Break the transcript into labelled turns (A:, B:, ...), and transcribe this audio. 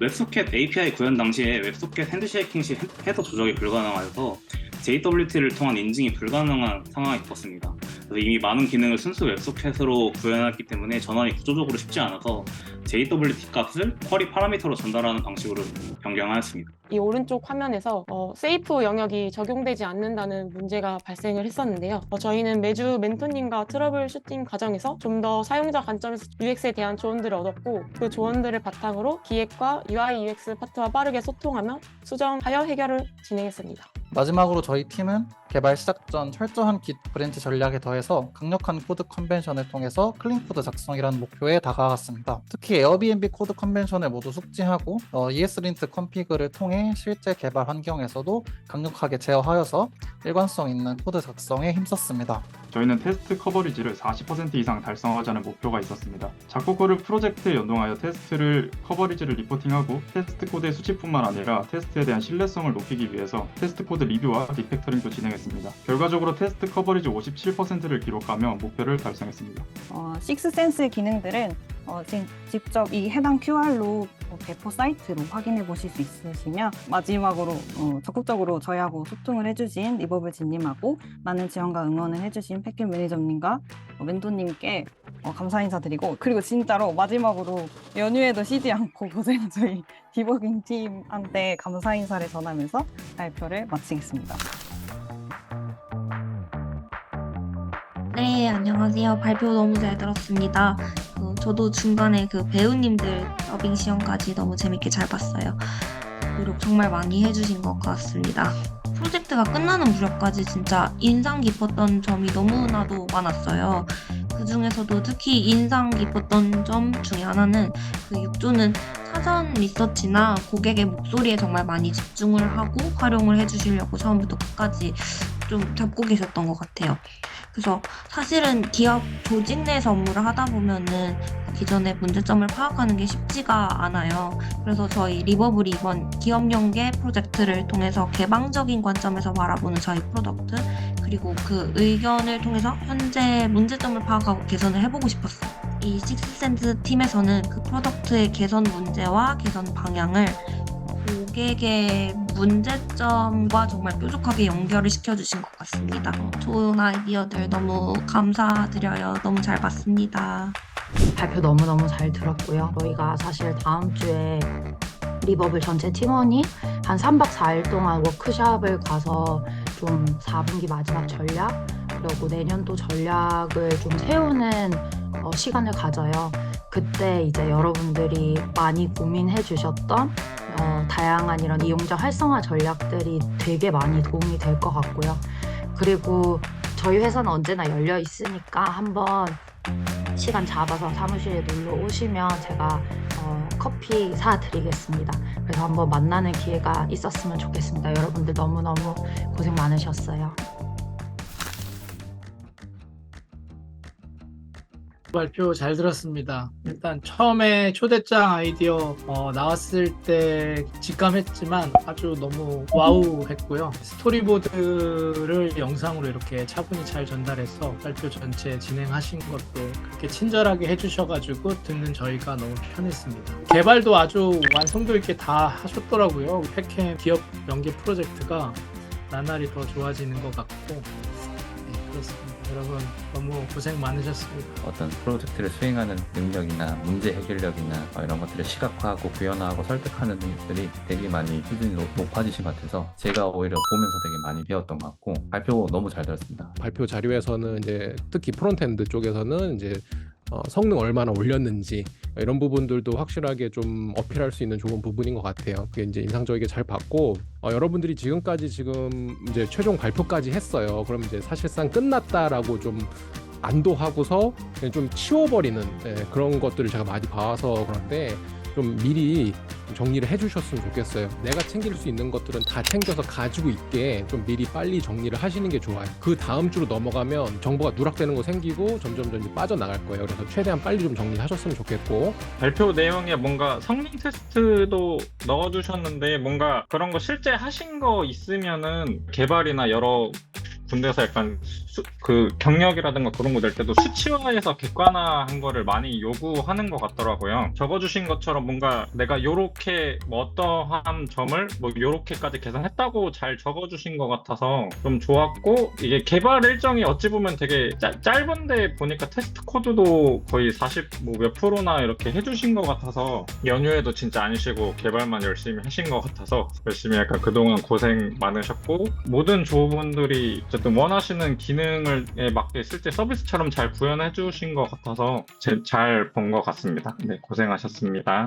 A: 웹소켓 API 구현 당시에 웹소켓 핸드쉐이킹 시 헤더 조작이 불가능하여서 JWT를 통한 인증이 불가능한 상황이 있었습니다. 그래서 이미 많은 기능을 순수 웹소켓으로 구현했기 때문에 전환이 구조적으로 쉽지 않아서 JWT 값을 쿼리 파라미터로 전달하는 방식으로 변경하였습니다.
B: 이 오른쪽 화면에서 어, 세이프 영역이 적용되지 않는다는 문제가 발생을 했었는데요. 어, 저희는 매주 멘토님과 트러블 슈팅 과정에서 좀 더 사용자 관점에서 UX에 대한 조언들을 얻었고 그 조언들을 바탕으로 기획과 UI UX 파트와 빠르게 소통하며 수정하여 해결을 진행했습니다.
C: 마지막으로 저희 팀은 개발 시작 전 철저한 깃 브랜치 전략에 더해서 강력한 코드 컨벤션을 통해서 클린 코드 작성이라는 목표에 다가갔습니다. 특히 에어비앤비 코드 컨벤션을 모두 숙지하고 어, ESLint 컨피그를 통해 실제 개발 환경에서도 강력하게 제어하여서 일관성 있는 코드 작성에 힘썼습니다.
D: 저희는 테스트 커버리지를 40% 이상 달성하자는 목표가 있었습니다. 작곡거를 프로젝트에 연동하여 테스트를 커버리지를 리포팅하고 테스트 코드의 수치뿐만 아니라 테스트에 대한 신뢰성을 높이기 위해서 테스트 코드 리뷰와 리팩터링도 진행했습니다. 결과적으로 테스트 커버리지 57%를 기록하며 목표를 달성했습니다.
E: 어, 식스센스 기능들은 어, 지- 직접 이 해당 QR로 배포 사이트로 확인해 보실 수 있으시며 마지막으로 어, 적극적으로 저희하고 소통을 해주신 리버블진님하고 많은 지원과 응원을 해주신 패킷 매니저님과 어, 멘토님께 어, 감사 인사드리고 그리고 진짜로 마지막으로 연휴에도 쉬지 않고 고생한 저희 디버깅 팀한테 감사 인사를 전하면서 발표를 마치겠습니다.
F: 네, 안녕하세요. 발표 너무 잘 들었습니다. 어, 저도 중간에 그 배우님들 더빙 시험까지 너무 재밌게 잘 봤어요. 노력 정말 많이 해주신 것 같습니다. 프로젝트가 끝나는 무렵까지 진짜 인상 깊었던 점이 너무나도 많았어요. 그 중에서도 특히 인상 깊었던 점 중에 하나는 그 6조는 사전 리서치나 고객의 목소리에 정말 많이 집중을 하고 활용을 해주시려고 처음부터 끝까지 좀 잡고 계셨던 것 같아요. 그래서 사실은 기업 조직 내에서 업무를 하다 보면은 기존의 문제점을 파악하는 게 쉽지가 않아요. 그래서 저희 리버블이 이번 기업 연계 프로젝트를 통해서 개방적인 관점에서 바라보는 저희 프로덕트 그리고 그 의견을 통해서 현재 문제점을 파악하고 개선을 해보고 싶었어요. 이 식스센스 팀에서는 그 프로덕트의 개선 문제와 개선 방향을 고객의 문제점과 정말 뾰족하게 연결을 시켜주신 것 같습니다. 좋은 아이디어들 너무 감사드려요. 너무 잘 봤습니다.
G: 발표 너무너무 잘 들었고요. 저희가 사실 다음 주에 리버블 전체 팀원이 한 3박 4일 동안 워크숍을 가서 좀 4분기 마지막 전략 그리고 내년도 전략을 좀 세우는 어, 시간을 가져요. 그때 이제 여러분들이 많이 고민해 주셨던 어, 다양한 이런 이용자 활성화 전략들이 되게 많이 도움이 될 것 같고요. 그리고 저희 회사는 언제나 열려 있으니까 한번 시간 잡아서 사무실에 놀러 오시면 제가 어, 커피 사드리겠습니다. 그래서 한번 만나는 기회가 있었으면 좋겠습니다. 여러분들 너무너무 고생 많으셨어요.
H: 발표 잘 들었습니다. 일단 처음에 초대장 아이디어 어, 나왔을 때 직감했지만 아주 너무 와우 했고요. 스토리보드를 영상으로 이렇게 차분히 잘 전달해서 발표 전체 진행하신 것도 그렇게 친절하게 해주셔가지고 듣는 저희가 너무 편했습니다. 개발도 아주 완성도 있게 다 하셨더라고요. 팩캠 기업 연계 프로젝트가 나날이 더 좋아지는 것 같고 네, 그렇습니다. 여러분 너무 고생 많으셨습니다.
I: 어떤 프로젝트를 수행하는 능력이나 문제 해결력이나 어, 이런 것들을 시각화하고 구현하고 설득하는 능력들이 되게 많이 수준이 높- 높아지신 것 같아서 제가 오히려 보면서 되게 많이 배웠던 것 같고 발표 너무 잘 들었습니다.
J: 발표 자료에서는 이제 특히 프론트엔드 쪽에서는 이제 어, 성능 얼마나 올렸는지 이런 부분들도 확실하게 좀 어필할 수 있는 좋은 부분인 것 같아요. 그게 이제 인상적이게 잘 봤고 어, 여러분들이 지금까지 지금 이제 최종 발표까지 했어요. 그럼 이제 사실상 끝났다라고 좀 안도하고서 좀 치워버리는 예, 그런 것들을 제가 많이 봐서 그런데 좀 미리 정리를 해주셨으면 좋겠어요. 내가 챙길 수 있는 것들은 다 챙겨서 가지고 있게 좀 미리 빨리 정리를 하시는 게 좋아요. 그 다음 주로 넘어가면 정보가 누락되는 거 생기고 점점 점점 빠져나갈 거예요. 그래서 최대한 빨리 좀 정리하셨으면 좋겠고
K: 발표 내용에 뭔가 성능 테스트도 넣어주셨는데 뭔가 그런 거 실제 하신 거 있으면은 개발이나 여러 군대에서 약간 수- 그 경력이라든가 그런 거낼 때도 수치화해서 객관화한 거를 많이 요구하는 것 같더라고요. 적어주신 것처럼 뭔가 내가 요렇게 뭐 어떠한 점을 뭐 요렇게까지 계산했다고 잘 적어주신 것 같아서 좀 좋았고 이게 개발 일정이 어찌 보면 되게 짜- 짧은데 보니까 테스트 코드도 거의 40뭐몇 프로나 이렇게 해주신 것 같아서 연휴에도 진짜 안 쉬고 개발만 열심히 하신 것 같아서 열심히 약간 그동안 고생 많으셨고 모든 조분들이 어쨌든 원하시는 기능을 에 맞게 실제 서비스처럼 잘 구현해 주신 것 같아서 잘 본 것 같습니다. 네 고생하셨습니다.